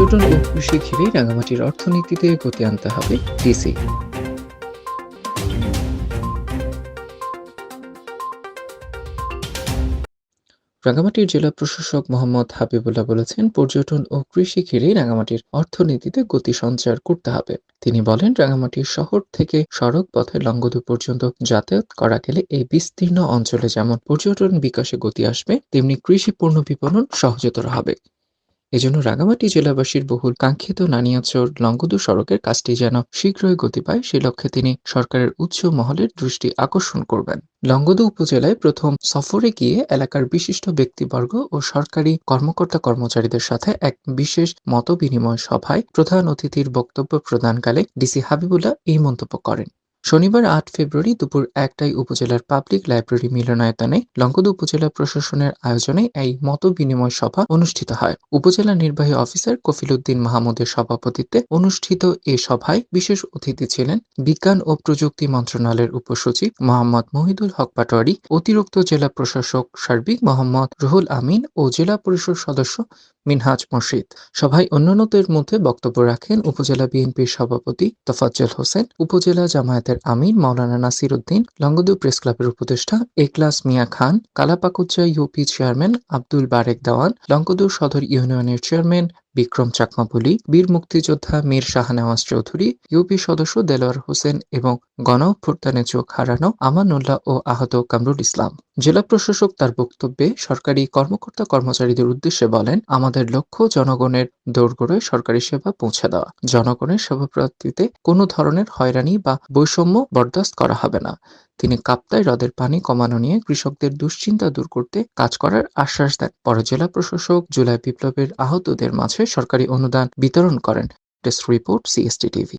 পর্যটন ও কৃষি ঘিরেই রাঙামাটির অর্থনীতিতে গতি আনতে হবে ডিসি। রাঙামাটির জেলা প্রশাসক মোহাম্মদ হাবিবুল্লাহ বলেছেন, পর্যটন ও কৃষি ঘিরে রাঙামাটির অর্থনীতিতে গতি সঞ্চার করতে হবে। তিনি বলেন, রাঙামাটির শহর থেকে সড়ক পথে লংগদু পর্যন্ত যাতায়াত করা গেলে এই বিস্তীর্ণ অঞ্চলে যেমন পর্যটন বিকাশে গতি আসবে, তেমনি কৃষি পণ্য বিপণন সহজতর হবে। এজন্য রাঙামাটি জেলাবাসীর বহুল কাঙ্ক্ষিত নানিয়াচর লংগদু সড়কের কাজটি যেন শীঘ্রই গতি পায়, সে লক্ষ্যে তিনি সরকারের উচ্চ মহলের দৃষ্টি আকর্ষণ করবেন। লংগদু উপজেলায় প্রথম সফরে গিয়ে এলাকার বিশিষ্ট ব্যক্তিবর্গ ও সরকারি কর্মকর্তা কর্মচারীদের সাথে এক বিশেষ মত বিনিময় সভায় প্রধান অতিথির বক্তব্য প্রদানকালে ডিসি হাবিবুল্লাহ এই মন্তব্য করেন। শনিবার আট ফেব্রুয়ারি দুপুর একটায় উপজেলার পাবলিক লাইব্রেরি মিলনায়তনে লংগদু উপজেলা প্রশাসনের আয়োজনে এই মত বিনিময় সভা অনুষ্ঠিত হয়। উপজেলা নির্বাহী অফিসার কফিল উদ্দিন মাহমুদের সভাপতিত্বে অনুষ্ঠিত এ সভায় বিশেষ অতিথি ছিলেন বিজ্ঞান ও প্রযুক্তি মন্ত্রণালয়ের উপসচিব মোহাম্মদ মহিদুল হক পাটোয়ারি, অতিরিক্ত জেলা প্রশাসক সার্বিক মোহাম্মদ রুহুল আমিন ও জেলা পরিষদ সদস্য মিনহাজ মুর্শিদ। সভায় অন্যান্যদের মধ্যে বক্তব্য রাখেন উপজেলা বিএনপির সভাপতি তফাজ্জল হোসেন, উপজেলা জামায়াতের আমির মাওলানা নাসির উদ্দিন লংগদু প্রেস ক্লাবের উপদেষ্টা একলাস মিয়া খান কালাপাকুচা ইউপি চেয়ারম্যান আব্দুল বারেক দেওয়ান লঙ্গদু সদর ইউনিয়নের চেয়ারম্যান বিক্রম চাকমা চাকমাপুলি বীর মুক্তিযোদ্ধা মীর শাহনেওয়াজ চৌধুরী, ইউপি সদস্য দেলোয়ার হোসেন এবং গণঅভ্যুত্থানে চোখ হারানো আমানুল্লাহ ও আহত কামরুল ইসলাম। জেলা প্রশাসক তার বক্তব্যে সরকারি কর্মকর্তা কর্মচারীদের উদ্দেশ্যে বলেন, আমাদের লক্ষ্য জনগণের দোরগোড়ায় সরকারি সেবা পৌঁছে দেওয়া। জনগণের সেবা প্রাপ্তিতে কোনো ধরনের হয়রানি বা বৈষম্য বরদাস্ত করা হবে না। তিনি কাপ্তায় হ্রদের পানি কমানো নিয়ে কৃষকদের দুশ্চিন্তা দূর করতে কাজ করার আশ্বাস দেন। পরে জেলা প্রশাসক জুলাই বিপ্লবের আহতদের মাঝে সরকারি অনুদান বিতরণ করেন। Desk report CST TV